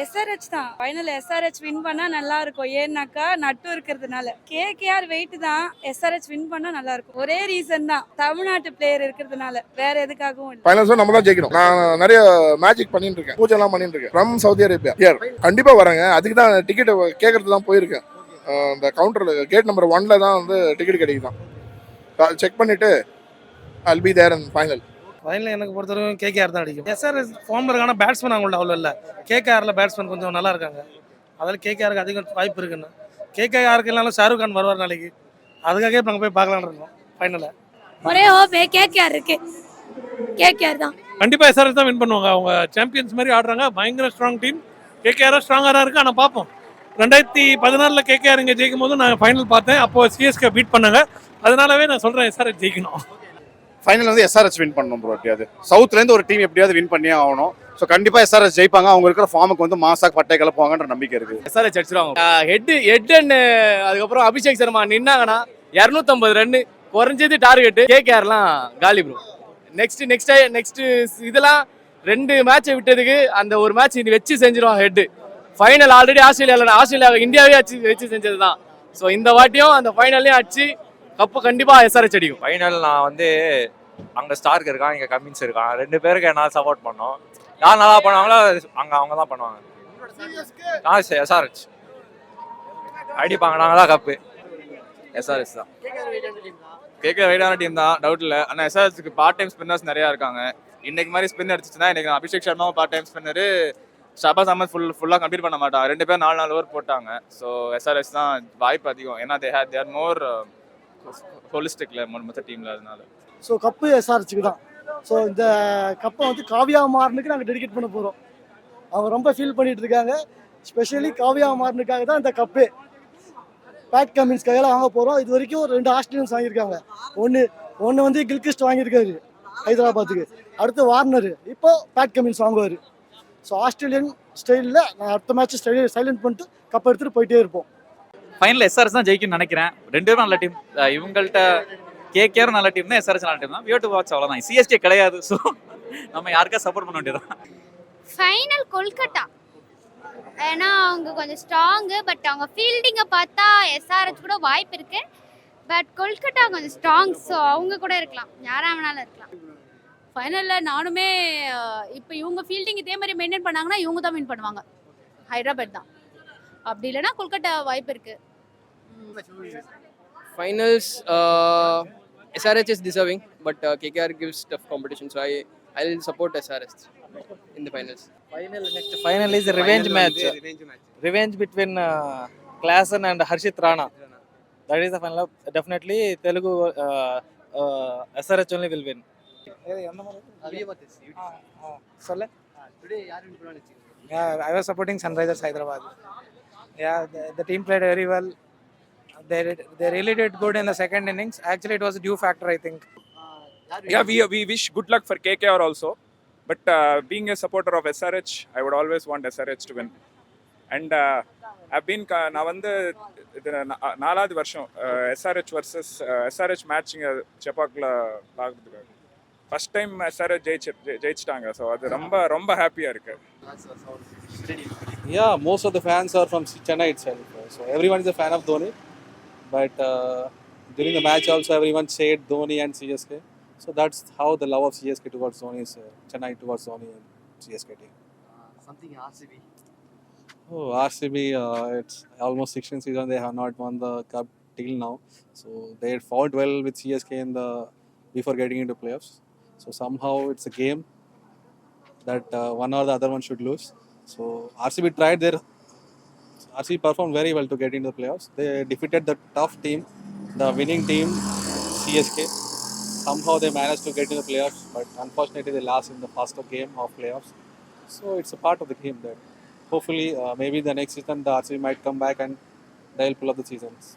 SRH தான். Final SRH win பண்ணா நல்லா இருக்கும் ஏன்னாக்கா நட்டு இருக்கிறதுனால. கேகேஆர் வெயிட் தான் எஸ்ஆர்ஹெச் வின் பண்ணா நல்லா இருக்கும் ஒரே ரீசன் தான். தமிழ்நாட்டு பிளேயர் இருக்கிறதுனால. வேற எதுக்காகவும் ஃபைனல்ஸ் நம்ம தான் ஜெயிக்கணும். நான் நிறைய மேஜிக் பண்ணிட்டு இருக்கேன். பூஜை எல்லாம் பண்ணிட்டு இருக்கேன். ஃப்ரம் சவுதி அரேபியா ஹியர் கண்டிப்பா வரேங்க. அதுக்கு தான் டிக்கெட் கேட்கறது தான் போயிருக்கேன். அந்த இந்த கவுண்டர்ல கேட் நம்பர் ஒன்ல தான் வந்து டிக்கெட் கிடைக்குதான். செக் பண்ணிட்டு all be there and final final எனக்கு பொறுத்தவரைக்கும் கேகேஆர் தான் அடிக்கும். எஸ்ஆர்எஸ் ஃபார்மில் இருக்கான பேட்ஸ்மேன் அவங்கள்ட்ட அவ்வளோ இல்லை. கேகேஆரில் பேட்ஸ்மேன் கொஞ்சம் நல்லா இருக்காங்க. அதில் கேகேஆருக்கு அதிக வாய்ப்பு இருக்குன்னு. கேகேஆருக்கு இல்லைனாலும் ஷாருக் கான் வருவார் நாளைக்கு. அதுக்காகவே இப்போ நாங்கள் போய் பார்க்கலான்னு இருக்கோம் ஃபைனலை ஒரே ஹோப்பே கேகேஆர் இருக்கு. கேகேஆர் தான். கண்டிப்பா எஸ்ஆர்எஸ் தான் வின் பண்ணுவாங்க. அவங்க சாம்பியன்ஸ் மாதிரி ஆடுறாங்க. பயங்கர ஸ்ட்ராங் டீம் கேகேஆர் ஸ்ட்ராங்கா தான் இருக்கு. ஆனா பார்ப்போம். ரெண்டாயிரத்தி பதினாறுல கேகேஆர் இங்க ஜெயிக்கும் போது நான் ஃபைனல் பார்த்தேன். அப்போ சிஎஸ்கே பீட் பண்ணாங்க. அதனாலவே நான் சொல்றேன் எஸ்ஆர்எஸ் ஜெயிக்கணும். ஃபைனல் வந்து எஸ்ஆர்எஸ் வின் பண்ணணும் ப்ரோ எப்படியாவது. சவுத்துலேருந்து ஒரு டீம் எப்படியாவது வின் பண்ணியே ஆகணும். ஸோ கண்டிப்பாக எஸ்ஆர்எஸ் ஜெயிப்பாங்க. அவங்க இருக்கிற ஃபார்முக்கு வந்து மாசாக் பட்டை கிளப்புவாங்கன்ற நம்பிக்கை இருக்கு. எஸ்ஆர்எஸ் அடிச்சிருவாங்க. ஹெட் ஹெட் அண்ட் அதுக்கப்புறம் அபிஷேக் சர்மா நின்னாங்கன்னா இரநூத்தம்பது ரன்னு குறைஞ்சது டார்கெட்டு கேகேஆர்லாம் காலி ப்ரோ நெக்ஸ்ட் நெக்ஸ்ட் நெக்ஸ்ட் இதெல்லாம் ரெண்டு மேட்சை விட்டதுக்கு அந்த ஒரு மேட்ச் இது வச்சு செஞ்சிருவாங்க ஹெட் ஃபைனல் ஆல்ரெடி ஆஸ்திரேலியாவில் ஆஸ்திரேலியாவை இந்தியாவே வச்சு வச்சு செஞ்சது தான் ஸோ இந்த வாட்டியும் அந்த ஃபைனல்லையும் அடிச்சு கப்பு கண்டிப்பாக எஸ்ஆர்எச் அடிக்கும். ஃபைனல் நான் வந்து அங்கே ஸ்டார்க் இருக்கான் இங்கே கமின்ஸ் இருக்கான். ரெண்டு பேருக்கு என்னால் சப்போர்ட் பண்ணோம். யார் நல்லா பண்ணுவாங்களோ அங்கே அவங்க தான் பண்ணுவாங்க. நான் எஸ்ஆர்ஹெச் அடிப்பாங்க நாங்க தான் கப்பு எஸ்ஆர்எஸ் தான். கேட்க வெயிட்டான டீம் தான். டவுட் இல்லை. ஆனால் எஸ்ஆர்எஸ்க்கு பார்ட் டைம் ஸ்பின்னர்ஸ் நிறையா இருக்காங்க. இன்னைக்கு மாதிரி ஸ்பின் அடிச்சிச்சுன்னா இன்னைக்கு நான் Abhishek சர்மாவும் part time spinner Shahbaz Ahmed full ஃபுல்லாக கம்ப்ளீட் பண்ண மாட்டான். ரெண்டு பேர் நாலு நாலு ஓவர் போட்டாங்க. ஸோ எஸ்ஆர்எஸ் தான் வாய்ப்பு அதிகம். ஏன்னா தே ஹேர் தேர் மோர் ஹோலிஸ்டிக்கில் மொத்த டீமில் அதனால. ஸோ கப்பு எஸ்ஆர்ஹெச்சுக்கு தான். ஸோ இந்த கப்பை வந்து காவியா மாறனுக்கு நாங்கள் டெடிகேட் பண்ண போகிறோம் அவங்க ரொம்ப ஃபீல் பண்ணிட்டு இருக்காங்க. ஸ்பெஷலி காவியா மாறனுக்காக தான் இந்த கப்பு பேட் கமின்ஸ்க்காக வாங்க போகிறோம் இது வரைக்கும் ரெண்டு ஆஸ்திரேலியன்ஸ் வாங்கியிருக்காங்க. ஒன்று ஒன்று வந்து கில்கிஸ்ட் வாங்கியிருக்காரு ஹைதராபாத்துக்கு. அடுத்து வார்னர் இப்போ பேட் கமின்ஸ் வாங்குவார். ஸோ ஆஸ்திரேலியன் ஸ்டைலில் நான் அடுத்த மேட்ச் ஸ்டைல் சைலண்ட் பண்ணிட்டு கப் எடுத்துகிட்டு போயிட்டே இருப்போம். ஃபைனல் எஸ்ஆர்எஸ் தான் ஜெயிக்கும்னு நினைக்கிறேன். ரெண்டு பேரும் நல்ல டீம் இவங்கள்ட்ட கேகேஆர் நல்ல டீம் தான் எஸ்ஆர்எஸ் நல்ல டீம் தான். வியோ டு வாட்ச் அவ்வளோதான் சிஎஸ்கே கிடையாது. ஸோ நம்ம யாருக்கா சப்போர்ட் பண்ண வேண்டியதான் ஃபைனல் கொல்கட்டா ஏன்னா அவங்க கொஞ்சம் ஸ்ட்ராங்கு பட் அவங்க ஃபீல்டிங்கை பார்த்தா எஸ்ஆர்ஹெச் கூட வாய்ப்பு இருக்கு. பட் கொல்கட்டா கொஞ்சம் ஸ்ட்ராங் ஸோ அவங்க கூட இருக்கலாம். யாரா வேணாலும் இருக்கலாம். ஃபைனலில் நானுமே இப்போ இவங்க ஃபீல்டிங் இதே மாதிரி மெயின்டைன் பண்ணாங்கன்னா இவங்க தான் வின் பண்ணுவாங்க. ஹைதராபாத் தான். அப்படி இல்லைன்னா கொல்கட்டா வாய்ப்பு இருக்கு. Finals, uh, SRH is deserving, but uh, KKR gives tough competition, so I I'll support SRH in the finals. Final next final is a revenge match. Revenge match. Revenge between uh, Klassen and Harshit Rana. That is the final. Definitely Telugu uh, uh, SRH only will win. Sorry. Yeah, I was supporting Sunrisers Hyderabad. Yeah, the, the team played very well. They they really did good in the second innings. Actually, it was a due factor, I think. Yeah, we, we wish good luck for KKR also. But uh, being a supporter of SRH, I would always want SRH to win. And uh, I've been, ka- நான் வந்து இது நாலாவது வருஷம் SRH versus SRH match இங்கே செப்பாக்கில் பார்க்குறதுக்காக first time SRH ஜெயிச்சு ஜெயிச்சிட்டாங்க so அது ரொம்ப ரொம்ப ஹாப்பியாக இருக்கு Yeah, most of the fans are from Chennai itself. So everyone is a fan of Dhoni. But uh, during the match also everyone said Dhoni and CSK. So that's how the love of CSK towards Dhoni is uh, Chennai towards Dhoni and CSK team. Something RCB. Oh, RCB, uh, it's almost 16 season they have not won the cup till now. So they fought well with CSK in the before getting into playoffs. So somehow it's a game that uh, one or the other one should lose. So RCB tried their RCB performed very well to get into the playoffs. They defeated the tough team, the winning team, CSK. Somehow they managed to get into the playoffs, but unfortunately they lost in the first game of playoffs. So it's a part of the game that hopefully uh, maybe the next season the RC might come back and they'll pull up the seasons.